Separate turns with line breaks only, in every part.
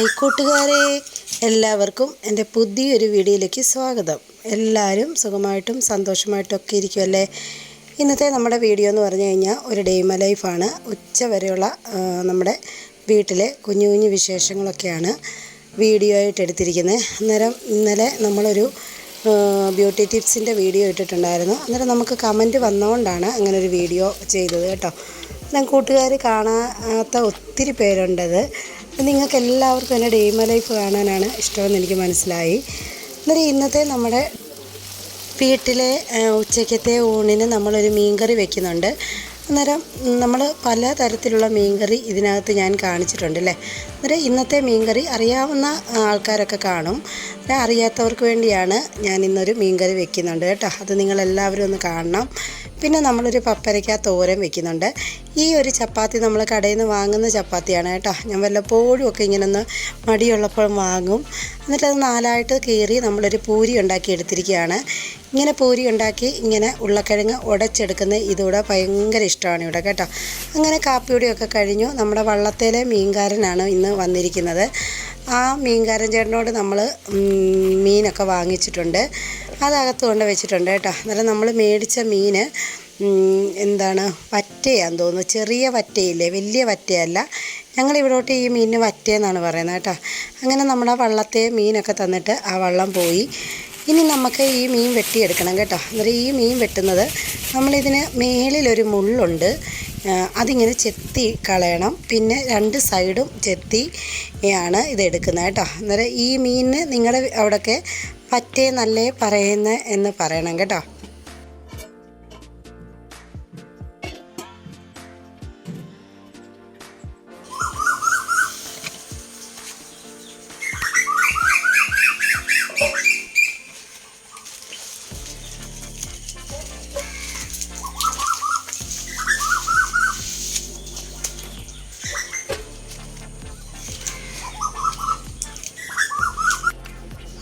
Hi കൂട്ടുകാരെ എല്ലാവർക്കും എന്റെ പുതിയൊരു വീഡിയോയിലേക്ക് സ്വാഗതം. എല്ലാവരും സുഖമായിട്ടും സന്തോഷമായിട്ടും ഒക്കെ ഇരിക്കുമല്ലേ ഇന്നത്തെ നമ്മുടെ വീഡിയോ എന്ന് പറഞ്ഞു കഴിഞ്ഞാൽ ഒരു ഡെയ്മ ലൈഫാണ്. ഉച്ച വരെയുള്ള നമ്മുടെ വീട്ടിലെ കുഞ്ഞു കുഞ്ഞു വിശേഷങ്ങളൊക്കെയാണ് വീഡിയോ ആയിട്ട് എടുത്തിരിക്കുന്നത്. അന്നേരം ഇന്നലെ നമ്മളൊരു ബ്യൂട്ടി ടിപ്സിന്റെ വീഡിയോ ഇട്ടിട്ടുണ്ടായിരുന്നു. അന്നേരം നമുക്ക് കമന്റ് വന്നുകൊണ്ടാണ് അങ്ങനെ ഒരു വീഡിയോ ചെയ്തത് കേട്ടോ. ഞാൻ കൂട്ടുകാർ കാണാത്ത ഒത്തിരി പേരുണ്ടത്. നിങ്ങൾക്ക് എല്ലാവർക്കും എന്റെ ഡേമ ലൈഫ് കാണാനാണ് ഇഷ്ടമെന്ന് എനിക്ക് മനസ്സിലായി. അന്നേരം ഇന്നത്തെ നമ്മുടെ വീട്ടിലെ ആ, ഉച്ചയ്ക്കത്തെ ഊണിന് നമ്മളൊരു മീൻകറി വെക്കുന്നുണ്ട്. അന്നേരം നമ്മൾ പല തരത്തിലുള്ള മീൻകറി ഇതിനകത്ത് ഞാൻ കാണിച്ചിട്ടുണ്ട് അല്ലേ? അന്നേരം ഇന്നത്തെ മീൻകറി അറിയാവുന്ന ആൾക്കാരൊക്കെ കാണും. അറിയാത്തവർക്ക് വേണ്ടിയാണ് ഞാൻ ഇന്നൊരു മീൻകറി വെക്കുന്നുണ്ട് കേട്ടോ. അത് നിങ്ങളെല്ലാവരും ഒന്ന് കാണണം. പിന്നെ നമ്മളൊരു പപ്പരയ്ക്ക തോരൻ വെക്കുന്നുണ്ട്. ഈ ഒരു ചപ്പാത്തി നമ്മൾ കടയിൽ നിന്ന് വാങ്ങുന്ന ചപ്പാത്തിയാണ് കേട്ടോ. ഞാൻ വല്ലപ്പോഴും ഒക്കെ ഇങ്ങനെ ഒന്ന് മടിയുള്ളപ്പോൾ വാങ്ങും. എന്നിട്ട് അത് നാലായിട്ട് കീറി നമ്മളൊരു പൂരി ഉണ്ടാക്കി എടുത്തിരിക്കുകയാണ്. ഇങ്ങനെ പൂരി ഉണ്ടാക്കി ഇങ്ങനെ ഉരുളക്കിഴങ്ങ് ഉടച്ചെടുക്കുന്ന ഇതിവിടെ ഭയങ്കര ഇഷ്ടമാണ് ഇവിടെ കേട്ടോ. അങ്ങനെ കാപ്പിയുടെയൊക്കെ കഴിഞ്ഞു. നമ്മുടെ വള്ളത്തേലെ മീൻകാരനാണ് ഇന്ന് വന്നിരിക്കുന്നത്. ആ മീൻകാരൻ ചേട്ടനോട് നമ്മൾ മീനൊക്കെ വാങ്ങിച്ചിട്ടുണ്ട്. അതകത്ത് കൊണ്ട് വെച്ചിട്ടുണ്ട് കേട്ടോ. അന്നേരം നമ്മൾ മേടിച്ച മീൻ എന്താണ് വറ്റയാന്ന് തോന്നുന്നു. ചെറിയ വറ്റയില്ലേ? വലിയ വറ്റയല്ല. ഞങ്ങൾ ഇവിടോട്ട് ഈ മീനിന് വറ്റയെന്നാണ് പറയുന്നത് കേട്ടോ. അങ്ങനെ നമ്മുടെ വള്ളത്തെ മീനൊക്കെ തന്നിട്ട് ആ വള്ളം പോയി. ഇനി നമുക്ക് ഈ മീൻ വെട്ടിയെടുക്കണം കേട്ടോ. അന്നേരം ഈ മീൻ വെട്ടുന്നത് നമ്മളിതിന് മേളിലൊരു മുള്ളുണ്ട്. അതിങ്ങനെ ചെത്തി കളയണം. പിന്നെ രണ്ട് സൈഡും ചെത്തി ആണ് ഇത് കേട്ടോ. അന്നേരം ഈ മീനിന് നിങ്ങളുടെ അവിടെയൊക്കെ പറ്റേ നല്ലേ പറയുന്ന എന്ന് പറയണം കേട്ടോ.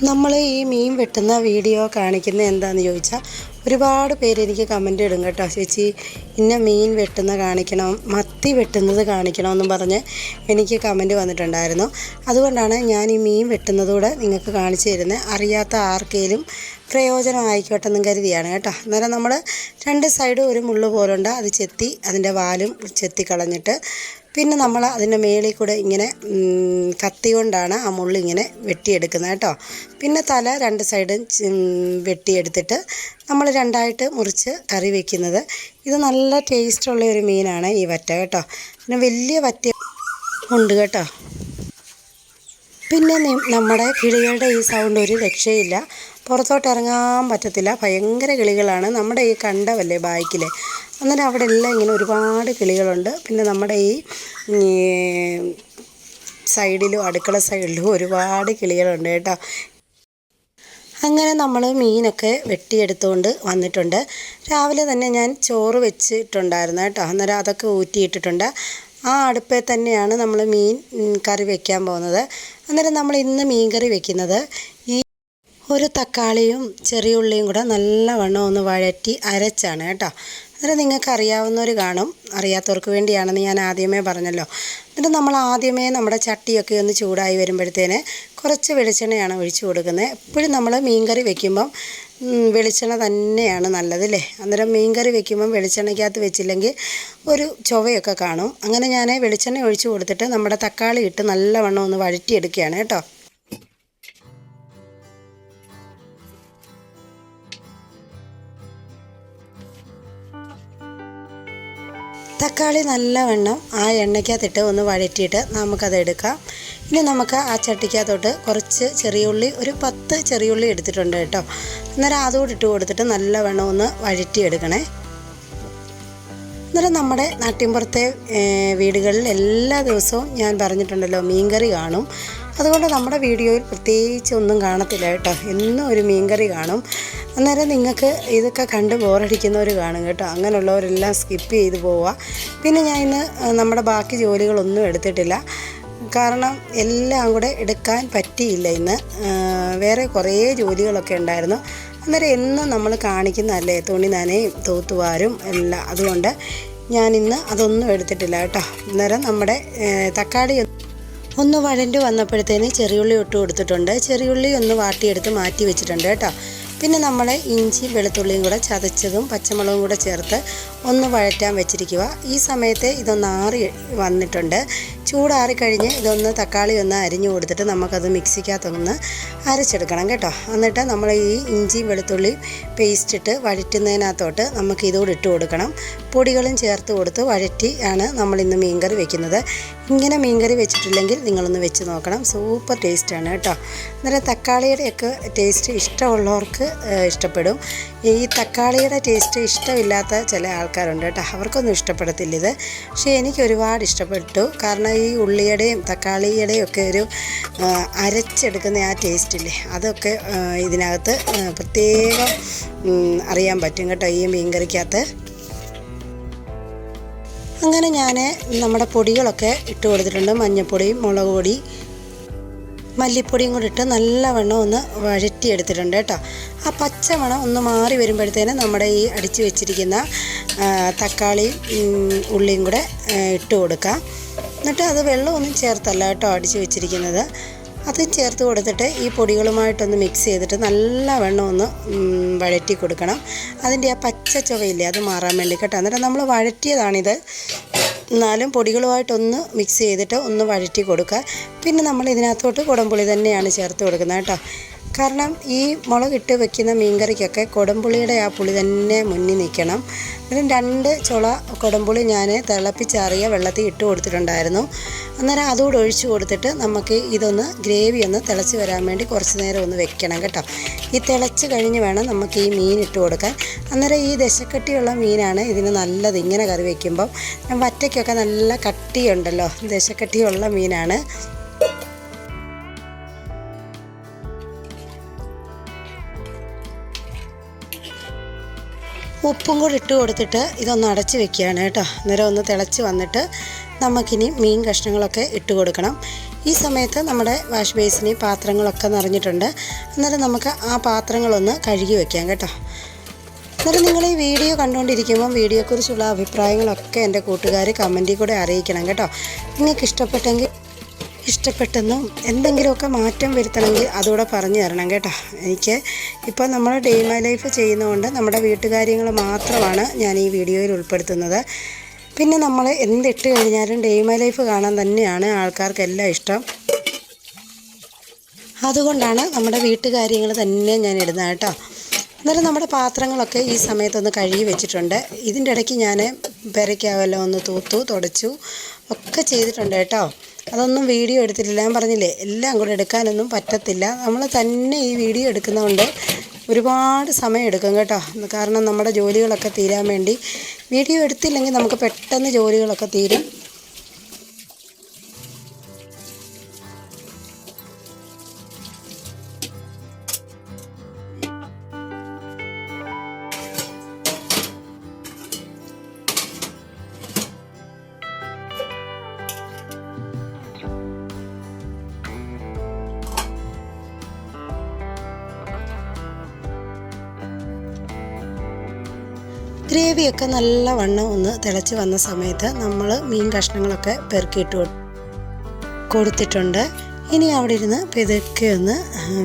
നമ്മൾ ഈ മീൻ വെട്ടുന്ന വീഡിയോ കാണിക്കുന്നത് എന്താണെന്ന് ചോദിച്ചാൽ ഒരുപാട് പേര് എനിക്ക് കമന്റ് ഇടും കേട്ടോ. ചേച്ചി ഇന്ന മീൻ വെട്ടുന്ന കാണിക്കണം മത്തി വെട്ടുന്നത് കാണിക്കണമെന്നും പറഞ്ഞ് എനിക്ക് കമന്റ് വന്നിട്ടുണ്ടായിരുന്നു. അതുകൊണ്ടാണ് ഞാൻ ഈ മീൻ വെട്ടുന്നതൂടെ നിങ്ങൾക്ക് കാണിച്ചു തരുന്നത് അറിയാത്ത ആർക്കെങ്കിലും പ്രയോജനമായിക്കോട്ടെ എന്നും കരുതിയാണ് കേട്ടോ. അന്നേരം നമ്മൾ രണ്ട് സൈഡും ഒരു മുള്ളു പോലുണ്ട്. അത് ചെത്തി അതിന്റെ വാലും ചെത്തി കളഞ്ഞിട്ട് പിന്നെ നമ്മൾ അതിന്റെ മേളിൽ കൂടെ ഇങ്ങനെ കത്തി കൊണ്ടാണ് ആ മുള്ളിങ്ങനെ വെട്ടിയെടുക്കുന്നത് കേട്ടോ. പിന്നെ തല രണ്ട് സൈഡും വെട്ടിയെടുത്തിട്ട് നമ്മൾ രണ്ടായിട്ട് മുറിച്ച് കറി വെക്കുന്നത്. ഇത് നല്ല ടേസ്റ്റുള്ള ഒരു മീനാണ് ഈ വറ്റ കേട്ടോ. പിന്നെ വലിയ വറ്റ ഉണ്ട് കേട്ടോ. പിന്നെ നമ്മുടെ കിളികളുടെ ഈ സൗണ്ട് ഒരു രക്ഷയില്ല. പുറത്തോട്ട് ഇറങ്ങാൻ പറ്റത്തില്ല. ഭയങ്കര കിളികളാണ്. നമ്മുടെ ഈ കണ്ടവല്ലേ ബാക്കിൽ അന്നേരം അവിടെ എല്ലാം ഇങ്ങനെ ഒരുപാട് കിളികളുണ്ട്. പിന്നെ നമ്മുടെ ഈ സൈഡിലും അടുക്കള സൈഡിലും ഒരുപാട് കിളികളുണ്ട് കേട്ടോ. അങ്ങനെ നമ്മൾ മീനൊക്കെ വെട്ടിയെടുത്തുകൊണ്ട് വന്നിട്ടുണ്ട്. രാവിലെ തന്നെ ഞാൻ ചോറ് വെച്ചിട്ടുണ്ടായിരുന്നു കേട്ടോ. അന്നേരം അതൊക്കെ ഊറ്റിയിട്ടിട്ടുണ്ട്. ആ അടുപ്പിൽ തന്നെയാണ് നമ്മൾ മീൻ കറി വയ്ക്കാൻ പോകുന്നത്. അന്നേരം നമ്മൾ ഇന്ന് മീൻകറി വെക്കുന്നത് ഈ ഒരു തക്കാളിയും ചെറിയ ഉള്ളിയും കൂടെ നല്ലവണ്ണം ഒന്ന് വഴറ്റി അരച്ചാണ് കേട്ടോ. അന്നേരം നിങ്ങൾക്ക് അറിയാവുന്നവർ കാണും. അറിയാത്തവർക്ക് വേണ്ടിയാണെന്ന് ഞാൻ ആദ്യമേ പറഞ്ഞല്ലോ. എന്നിട്ട് നമ്മൾ ആദ്യമേ നമ്മുടെ ചട്ടിയൊക്കെ ഒന്ന് ചൂടായി വരുമ്പോഴത്തേന് കുറച്ച് വെളിച്ചെണ്ണയാണ് ഒഴിച്ചു കൊടുക്കുന്നത്. എപ്പോഴും നമ്മൾ മീൻകറി വെക്കുമ്പം വെളിച്ചെണ്ണ തന്നെയാണ് നല്ലത് അല്ലേ? അന്നേരം മീൻകറി വെക്കുമ്പം വെളിച്ചെണ്ണയ്ക്കകത്ത് വെച്ചില്ലെങ്കിൽ ഒരു ചൊവയൊക്കെ കാണും. അങ്ങനെ ഞാൻ വെളിച്ചെണ്ണ ഒഴിച്ചു കൊടുത്തിട്ട് നമ്മുടെ തക്കാളി ഇട്ട് നല്ലവണ്ണം ഒന്ന് വഴറ്റിയെടുക്കുകയാണ് കേട്ടോ. തക്കാളി നല്ലവണ്ണം ആ എണ്ണയ്ക്കകത്തിട്ട് ഒന്ന് വഴറ്റിയിട്ട് നമുക്കത് എടുക്കാം. ഇനി നമുക്ക് ആ ചട്ടിക്കകത്തോട്ട് കുറച്ച് ചെറിയുള്ളി ഒരു പത്ത് ചെറിയുള്ളി എടുത്തിട്ടുണ്ട് കേട്ടോ. അന്നേരം അതുകൂടി ഇട്ട് കൊടുത്തിട്ട് നല്ലവണ്ണം ഒന്ന് വഴറ്റിയെടുക്കണേ. അന്നേരം നമ്മുടെ നാട്ടിൻപുറത്തെ വീടുകളിൽ എല്ലാ ദിവസവും ഞാൻ പറഞ്ഞിട്ടുണ്ടല്ലോ മീൻകറി കാണും. അതുകൊണ്ട് നമ്മുടെ വീഡിയോയിൽ പ്രത്യേകിച്ച് ഒന്നും കാണത്തില്ല കേട്ടോ. എന്നും ഒരു മീൻകറി കാണും. അന്നേരം നിങ്ങൾക്ക് ഇതൊക്കെ കണ്ട് ബോറടിക്കുന്നവർ കാണും കേട്ടോ. അങ്ങനെയുള്ളവരെല്ലാം സ്കിപ്പ് ചെയ്ത് പോവുക. പിന്നെ ഞാൻ ഇന്ന് നമ്മുടെ ബാക്കി ജോലികളൊന്നും എടുത്തിട്ടില്ല. കാരണം എല്ലാം കൂടെ എടുക്കാൻ പറ്റിയില്ല ഇന്ന്. വേറെ കുറേ ജോലികളൊക്കെ ഉണ്ടായിരുന്നു. അന്നേരം എന്നും നമ്മൾ കാണിക്കുന്നതല്ലേ തുണി നനയും തൂത്തുവാരും എല്ലാം. അതുകൊണ്ട് ഞാനിന്ന് അതൊന്നും എടുത്തിട്ടില്ല കേട്ടോ. അന്നേരം നമ്മുടെ തക്കാളി ഒന്ന് വഴണ്ട് വന്നപ്പോഴത്തേന് ചെറിയുള്ളി ഇട്ട് കൊടുത്തിട്ടുണ്ട്. ചെറിയുള്ളി ഒന്ന് വാട്ടിയെടുത്ത് മാറ്റി വെച്ചിട്ടുണ്ട് കേട്ടോ. പിന്നെ നമ്മൾ ഇഞ്ചിയും വെളുത്തുള്ളിയും കൂടെ ചതച്ചതും പച്ചമുളകും കൂടെ ചേർത്ത് ഒന്ന് വഴറ്റാൻ വെച്ചിരിക്കുക ഈ സമയത്ത് ഇതൊന്ന് ആറി വന്നിട്ടുണ്ട്. ചൂടാറി കഴിഞ്ഞ് ഇതൊന്ന് തക്കാളി ഒന്ന് അരിഞ്ഞു കൊടുത്തിട്ട് നമുക്കത് മിക്സിക്കകത്തൊന്ന് അരച്ചെടുക്കണം കേട്ടോ. എന്നിട്ട് നമ്മൾ ഈ ഇഞ്ചി വെളുത്തുള്ളി പേസ്റ്റ് ഇട്ട് വഴറ്റുന്നതിനകത്തോട്ട് നമുക്ക് ഇതോട് ഇട്ട് കൊടുക്കണം. പൊടികളും ചേർത്ത് കൊടുത്ത് വഴറ്റി ആണ് നമ്മൾ ഇന്ന് മീൻകറി വെക്കുന്നത്. ഇങ്ങനെ മീൻകറി വെച്ചിട്ടില്ലെങ്കിൽ നിങ്ങളൊന്ന് വെച്ച് നോക്കണം. സൂപ്പർ ടേസ്റ്റാണ് കേട്ടോ. അന്നേരം തക്കാളിയുടെയൊക്കെ ടേസ്റ്റ് ഇഷ്ടമുള്ളവർക്ക് ഇഷ്ടപ്പെടും. ഈ തക്കാളിയുടെ ടേസ്റ്റ് ഇഷ്ടമില്ലാത്ത ചില ആൾക്കാരുണ്ട് കേട്ടോ. അവർക്കൊന്നും ഇഷ്ടപ്പെടത്തില്ല ഇത്. പക്ഷേ എനിക്ക് ഒരുപാട് ഇഷ്ടപ്പെട്ടു. കാരണം ഈ ഉള്ളിയുടെയും തക്കാളിയുടെയും ഒക്കെ ഒരു അരച്ചെടുക്കുന്ന ആ ടേസ്റ്റില്ലേ അതൊക്കെ ഇതിനകത്ത് പ്രത്യേകം അറിയാൻ പറ്റും കേട്ടോ ഈ മീൻകറിക്കകത്ത്. അങ്ങനെ ഞാൻ നമ്മുടെ പൊടികളൊക്കെ ഇട്ട് കൊടുത്തിട്ടുണ്ട്. മഞ്ഞൾപ്പൊടി മുളക് പൊടി മല്ലിപ്പൊടിയും കൂടി ഇട്ട് നല്ലവണ്ണം ഒന്ന് വഴറ്റിയെടുത്തിട്ടുണ്ട് കേട്ടോ. ആ പച്ചമണം ഒന്ന് മാറി വരുമ്പോഴത്തേന് നമ്മുടെ ഈ അടിച്ചു വെച്ചിരിക്കുന്ന തക്കാളിയും ഉള്ളിയും കൂടെ ഇട്ട് കൊടുക്കാം. എന്നിട്ട് അത് വെള്ളമൊന്നും ചേർത്തല്ല കേട്ടോ അടിച്ച് വെച്ചിരിക്കുന്നത്. അത് ചേർത്ത് കൊടുത്തിട്ട് ഈ പൊടികളുമായിട്ടൊന്ന് മിക്സ് ചെയ്തിട്ട് നല്ലവണ്ണം ഒന്ന് ഉം, വഴറ്റി കൊടുക്കണം. അതിന്റെ ആ പച്ച ചുവയില്ലേ അത് മാറാൻ വേണ്ടി കേട്ടോ. എന്നിട്ട് നമ്മൾ വഴറ്റിയതാണിത്. എന്നാലും പൊടികളുമായിട്ടൊന്ന് മിക്സ് ചെയ്തിട്ട് ഒന്ന് വഴറ്റി കൊടുക്കുക. പിന്നെ നമ്മൾ ഇതിനകത്തോട്ട് കുടംപുളി തന്നെയാണ് ചേർത്ത് കൊടുക്കുന്നത് കേട്ടോ. കാരണം ഈ മുളകിട്ട് വെക്കുന്ന മീൻകറിക്കൊക്കെ കൊടംപുളിയുടെ ആ പുളി തന്നെ മുന്നിൽ നിൽക്കണം. അതിന് രണ്ട് ചുള കൊടംപുളി ഞാൻ തിളപ്പിച്ചാറിയ വെള്ളത്തിൽ ഇട്ട് കൊടുത്തിട്ടുണ്ടായിരുന്നു. അന്നേരം അതുകൂടെ ഒഴിച്ചു കൊടുത്തിട്ട് നമുക്ക് ഇതൊന്ന് ഗ്രേവി ഒന്ന് തിളച്ച് വരാൻ വേണ്ടി കുറച്ച് നേരം ഒന്ന് വെക്കണം കേട്ടോ. ഈ തിളച്ച് കഴിഞ്ഞ് വേണം നമുക്ക് ഈ മീൻ ഇട്ട് കൊടുക്കാൻ. അന്നേരം ഈ ദശക്കട്ടിയുള്ള മീനാണ് ഇതിന് നല്ലത് ഇങ്ങനെ കറി വയ്ക്കുമ്പം വറ്റയ്ക്കൊക്കെ നല്ല കട്ടിയുണ്ടല്ലോ ദശക്കട്ടിയുള്ള മീനാണ്. ഉപ്പും കൂടി ഇട്ട് കൊടുത്തിട്ട് ഇതൊന്ന് അടച്ച് വെക്കുകയാണ് കേട്ടോ. അന്നേരം ഒന്ന് തിളച്ച് വന്നിട്ട് നമുക്കിനി മീൻ കഷ്ണങ്ങളൊക്കെ ഇട്ട് കൊടുക്കണം. ഈ സമയത്ത് നമ്മുടെ വാഷ് ബേസിന് പാത്രങ്ങളൊക്കെ നിറഞ്ഞിട്ടുണ്ട്. അന്നേരം നമുക്ക് ആ പാത്രങ്ങളൊന്ന് കഴുകി വെക്കാം കേട്ടോ. എന്നിട്ട് നിങ്ങൾ ഈ വീഡിയോ കണ്ടുകൊണ്ടിരിക്കുമ്പോൾ വീഡിയോയെക്കുറിച്ചുള്ള അഭിപ്രായങ്ങളൊക്കെ എന്റെ കൂട്ടുകാർ കമന്റിൽ കൂടെ അറിയിക്കണം കേട്ടോ. നിങ്ങൾക്ക് ഇഷ്ടപ്പെട്ടെങ്കിൽ ഇഷ്ടപ്പെട്ടെന്നും എന്തെങ്കിലുമൊക്കെ മാറ്റം വരുത്തണമെങ്കിൽ അതുകൂടെ പറഞ്ഞു തരണം കേട്ടോ. എനിക്ക് ഇപ്പോൾ നമ്മൾ ഡേ മൈ ലൈഫ് ചെയ്യുന്നതുകൊണ്ട് നമ്മുടെ വീട്ടുകാര്യങ്ങൾ മാത്രമാണ് ഞാൻ ഈ വീഡിയോയിൽ ഉൾപ്പെടുത്തുന്നത്. പിന്നെ നമ്മൾ എന്തിട്ട് കഴിഞ്ഞാലും ഡേ മൈ ലൈഫ് കാണാൻ തന്നെയാണ് ആൾക്കാർക്കെല്ലാം ഇഷ്ടം. അതുകൊണ്ടാണ് നമ്മുടെ വീട്ടുകാര്യങ്ങൾ തന്നെ ഞാൻ ഇടുന്നത് കേട്ടോ. എന്നാലും നമ്മുടെ പാത്രങ്ങളൊക്കെ ഈ സമയത്തൊന്ന് കഴുകി വെച്ചിട്ടുണ്ട്. ഇതിന്റെ ഇടയ്ക്ക് ഞാൻ പെരയ്ക്കാവല്ലോ ഒന്ന് തൂത്തു തുടച്ചു ഒക്കെ ചെയ്തിട്ടുണ്ട് കേട്ടോ. അതൊന്നും വീഡിയോ എടുത്തിട്ടില്ല. ഞാൻ പറഞ്ഞില്ലേ എല്ലാം കൂടെ എടുക്കാനൊന്നും പറ്റത്തില്ല. നമ്മൾ തന്നെ ഈ വീഡിയോ എടുക്കുന്നതുകൊണ്ട് ഒരുപാട് സമയം എടുക്കും കേട്ടോ. കാരണം നമ്മുടെ ജോലികളൊക്കെ തീരാൻ വേണ്ടി. വീഡിയോ എടുത്തില്ലെങ്കിൽ നമുക്ക് പെട്ടെന്ന് ജോലികളൊക്കെ തീരും. ഗ്രേവിയൊക്കെ നല്ല വണ്ണം ഒന്ന് തിളച്ച് വന്ന സമയത്ത് നമ്മൾ മീൻ കഷ്ണങ്ങളൊക്കെ പെറുക്കിയിട്ട് കൊടുത്തിട്ടുണ്ട്. ഇനി അവിടെ ഇരുന്ന് പെതുക്കെ ഒന്ന്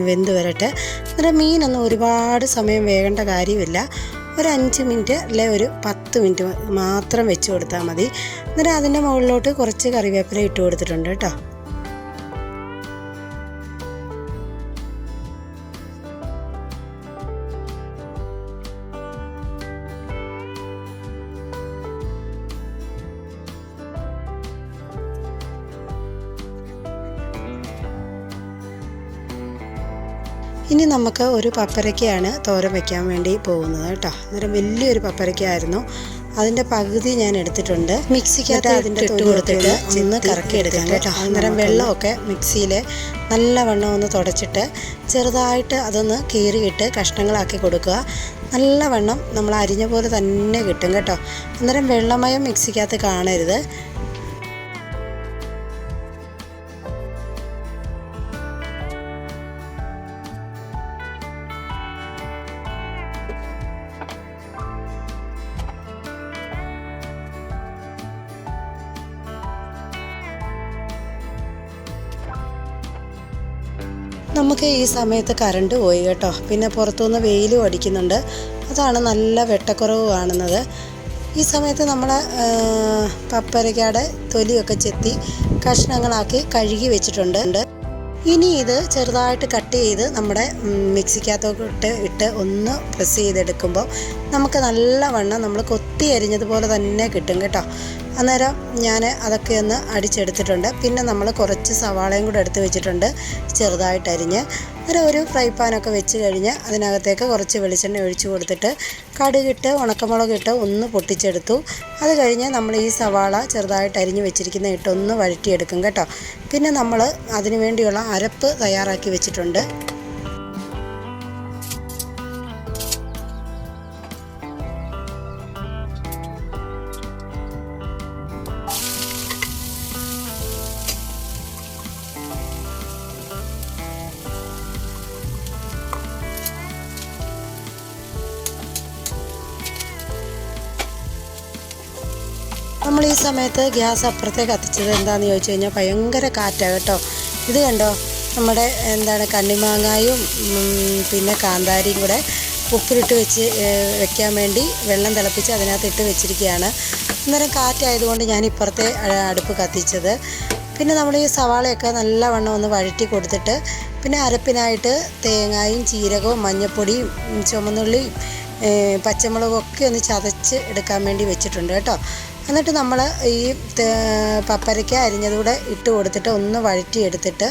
വെന്ത് വരട്ടെ. അന്നേരം മീനൊന്നും ഒരുപാട് സമയം വേകേണ്ട കാര്യമില്ല. ഒരു അഞ്ച് മിനിറ്റ് അല്ലെ ഒരു പത്ത് മിനിറ്റ് മാത്രം വെച്ച് കൊടുത്താൽ മതി. എന്നിട്ട് അതിന്റെ മുകളിലോട്ട് കുറച്ച് കറിവേപ്പില ഇട്ട് കൊടുത്തിട്ടുണ്ട് കേട്ടോ. ഇനി നമുക്ക് ഒരു പപ്പരക്കയാണ് തോരൻ വയ്ക്കാൻ വേണ്ടി പോകുന്നത് കേട്ടോ. അന്നേരം വലിയൊരു പപ്പരക്കയായിരുന്നു. അതിന്റെ പകുതി ഞാൻ എടുത്തിട്ടുണ്ട്. മിക്സിക്കകത്ത് അതിന്റെ തൊട്ട് കൊടുത്തിട്ട് ഒന്ന് കറക്കി എടുക്കാം കേട്ടോ. അന്നേരം വെള്ളമൊക്കെ മിക്സിയിൽ നല്ലവണ്ണം ഒന്ന് തുടച്ചിട്ട് ചെറുതായിട്ട് അതൊന്ന് കീറിയിട്ട് കഷ്ണങ്ങളാക്കി കൊടുക്കുക. നല്ലവണ്ണം നമ്മൾ അരിഞ്ഞ പോലെ തന്നെ കിട്ടും കേട്ടോ. അന്നേരം വെള്ളമയം മിക്സിക്കകത്ത് കാണരുത്. നമുക്ക് ഈ സമയത്ത് കറണ്ട് പോയി കേട്ടോ. പിന്നെ പുറത്തുനിന്ന് വെയിലും അടിക്കുന്നുണ്ട്. അതാണ് നല്ല വെട്ടക്കുറവ് കാണുന്നത്. ഈ സമയത്ത് നമ്മൾ പപ്പരക്കാടെ തൊലിയൊക്കെ ചെത്തി കഷ്ണങ്ങളാക്കി കഴുകി വെച്ചിട്ടുണ്ട്. ഇനി ഇത് ചെറുതായിട്ട് കട്ട് ചെയ്ത് നമ്മുടെ മിക്സിക്കകത്തോട്ട് ഇട്ട് ഒന്ന് പ്രസ് ചെയ്തെടുക്കുമ്പോൾ നമുക്ക് നല്ലവണ്ണം നമ്മൾ കൊത്തി അരിഞ്ഞതുപോലെ തന്നെ കിട്ടും കേട്ടോ. അന്നേരം ഞാൻ അതൊക്കെ ഒന്ന് അടിച്ചെടുത്തിട്ടുണ്ട്. പിന്നെ നമ്മൾ കുറച്ച് സവാളയും കൂടെ എടുത്ത് വെച്ചിട്ടുണ്ട്. ചെറുതായിട്ടരിഞ്ഞ് അങ്ങനെ ഒരു ഫ്രൈ പാനൊക്കെ വെച്ച് കഴിഞ്ഞ് അതിനകത്തേക്ക് കുറച്ച് വെളിച്ചെണ്ണ ഒഴിച്ചു കൊടുത്തിട്ട് കടുകിട്ട് ഉണക്കമുളകിട്ട് ഒന്ന് പൊട്ടിച്ചെടുത്തു. അത് കഴിഞ്ഞ് നമ്മൾ ഈ സവാള ചെറുതായിട്ട് അരിഞ്ഞ് വെച്ചിരിക്കുന്ന ഇട്ടൊന്ന് വഴറ്റിയെടുക്കും കേട്ടോ. പിന്നെ നമ്മൾ അതിനു വേണ്ടിയുള്ള അരപ്പ് തയ്യാറാക്കി വെച്ചിട്ടുണ്ട്. സമയത്ത് ഗ്യാസ് അപ്പുറത്തേക്ക് കത്തിച്ചത് എന്താണെന്ന് ചോദിച്ചു കഴിഞ്ഞാൽ ഭയങ്കര കാറ്റാണ് കേട്ടോ. ഇത് കണ്ടോ? നമ്മുടെ എന്താണ് കണ്ണിമാങ്ങായും പിന്നെ കാന്താരിയും കൂടെ ഉപ്പിലിട്ട് വെച്ച് വെക്കാൻ വേണ്ടി വെള്ളം തിളപ്പിച്ച് അതിനകത്ത് ഇട്ട് വെച്ചിരിക്കുകയാണ്. അന്നേരം കാറ്റായതുകൊണ്ട് ഞാൻ ഇപ്പുറത്തെ അടുപ്പ് കത്തിച്ചത്. പിന്നെ നമ്മൾ ഈ സവാളയൊക്കെ നല്ലവണ്ണം ഒന്ന് വഴറ്റി കൊടുത്തിട്ട് പിന്നെ അരപ്പിനായിട്ട് തേങ്ങായും ജീരകവും മഞ്ഞൾപ്പൊടിയും ചുമന്നുള്ളി ചുമന്നുള്ളിയും പച്ചമുളകും ഒക്കെ ഒന്ന് ചതച്ച് എടുക്കാൻ വേണ്ടി വെച്ചിട്ടുണ്ട് കേട്ടോ. എന്നിട്ട് നമ്മൾ ഈ പപ്പരയ്ക്ക അരിഞ്ഞതുകൂടെ ഇട്ട് കൊടുത്തിട്ട് ഒന്ന് വഴറ്റിയെടുത്തിട്ട്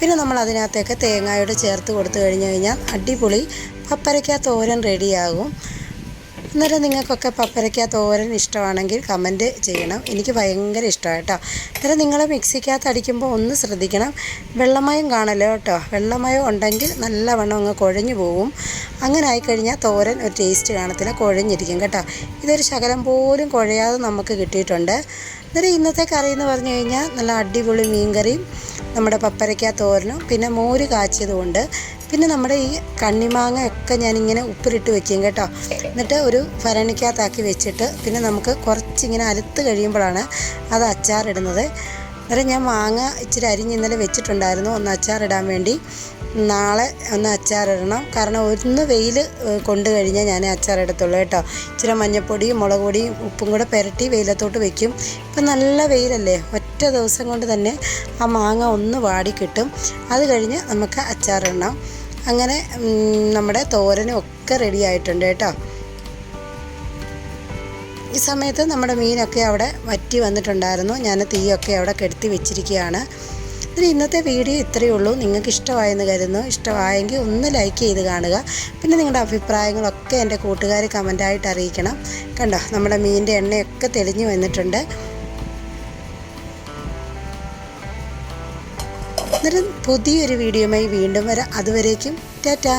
പിന്നെ നമ്മൾ അതിനകത്തേക്ക് തേങ്ങായോട് ചേർത്ത് കൊടുത്തു കഴിഞ്ഞ് കഴിഞ്ഞാൽ അടിപൊളി പപ്പരയ്ക്ക തോരൻ റെഡിയാകും. അന്നേരം നിങ്ങൾക്കൊക്കെ പപ്പരയ്ക്ക തോരൻ ഇഷ്ടമാണെങ്കിൽ കമന്റ് ചെയ്യണം. എനിക്ക് ഭയങ്കര ഇഷ്ടമാണ് കേട്ടോ. അന്നേരം നിങ്ങൾ മിക്സിക്കകത്ത് അടിക്കുമ്പോൾ ഒന്ന് ശ്രദ്ധിക്കണം. വെള്ളമയം കാണല്ലോ കേട്ടോ. വെള്ളമയം ഉണ്ടെങ്കിൽ നല്ലവണ്ണം അങ്ങ് കുഴഞ്ഞു പോവും. അങ്ങനെ ആയിക്കഴിഞ്ഞാൽ തോരൻ ഒരു ടേസ്റ്റ് കാണത്തില്ല കുഴഞ്ഞിരിക്കും കേട്ടോ. ഇതൊരു ശകലം പോലും കുഴയാതെ നമുക്ക് കിട്ടിയിട്ടുണ്ട്. അന്നേരം ഇന്നത്തെ കറി എന്ന് പറഞ്ഞു കഴിഞ്ഞാൽ നല്ല അടിപൊളി മീൻ മീൻകറിയും നമ്മുടെ പപ്പരയ്ക്ക തോരനും. പിന്നെ മോര് കാച്ചിയതുകൊണ്ട് പിന്നെ നമ്മുടെ ഈ കണ്ണിമാങ്ങ ഒക്കെ ഞാനിങ്ങനെ ഉപ്പിലിട്ട് വെക്കും കേട്ടോ. എന്നിട്ട് ഒരു ഭരണിക്കകത്താക്കി വെച്ചിട്ട് പിന്നെ നമുക്ക് കുറച്ചിങ്ങനെ അലുത്ത് കഴിയുമ്പോഴാണ് അത് അച്ചാറിടുന്നത്. അന്നേരം ഞാൻ മാങ്ങ ഇച്ചിരി അരിഞ്ഞ് ഇന്നലെ വെച്ചിട്ടുണ്ടായിരുന്നു. ഒന്ന് അച്ചാറിടാൻ വേണ്ടി. നാളെ ഒന്ന് അച്ചാറിടണം കാരണം ഒന്ന് വെയിൽ കൊണ്ടു കഴിഞ്ഞാൽ ഞാൻ അച്ചാറിടത്തുള്ളൂ കേട്ടോ. ഇച്ചിരി മഞ്ഞൾപ്പൊടിയും മുളക് പൊടിയും ഉപ്പും കൂടെ പുരട്ടി വെയിലത്തോട്ട് വെക്കും. ഇപ്പം നല്ല വെയിലല്ലേ? ഒറ്റ ദിവസം കൊണ്ട് തന്നെ ആ മാങ്ങ ഒന്ന് വാടി കിട്ടും. അത് കഴിഞ്ഞ് നമുക്ക് അച്ചാറിടണം അങ്ങനെ നമ്മുടെ തോരനും ഒക്കെ റെഡി ആയിട്ടുണ്ട് കേട്ടോ. ഈ സമയത്ത് നമ്മുടെ മീനൊക്കെ അവിടെ വറ്റി വന്നിട്ടുണ്ടായിരുന്നു. ഞാൻ തീയൊക്കെ അവിടെ കെടുത്തി വെച്ചിരിക്കുകയാണ്. ഇതിന് ഇന്നത്തെ വീഡിയോ ഇത്രയേ ഉള്ളൂ. നിങ്ങൾക്ക് ഇഷ്ടമായെന്ന് കരുതുന്നു. ഇഷ്ടമായെങ്കിൽ ഒന്ന് ലൈക്ക് ചെയ്ത് കാണുക. പിന്നെ നിങ്ങളുടെ അഭിപ്രായങ്ങളൊക്കെ എന്റെ കൂട്ടുകാർ കമന്റായിട്ട് അറിയിക്കണം. കണ്ടോ നമ്മുടെ മീനിന്റെ എണ്ണയൊക്കെ തെളിഞ്ഞു വന്നിട്ടുണ്ട്. എന്നിട്ട് പുതിയൊരു വീഡിയോയുമായി വീണ്ടും വരാം. അതുവരേക്കും ടാറ്റാ.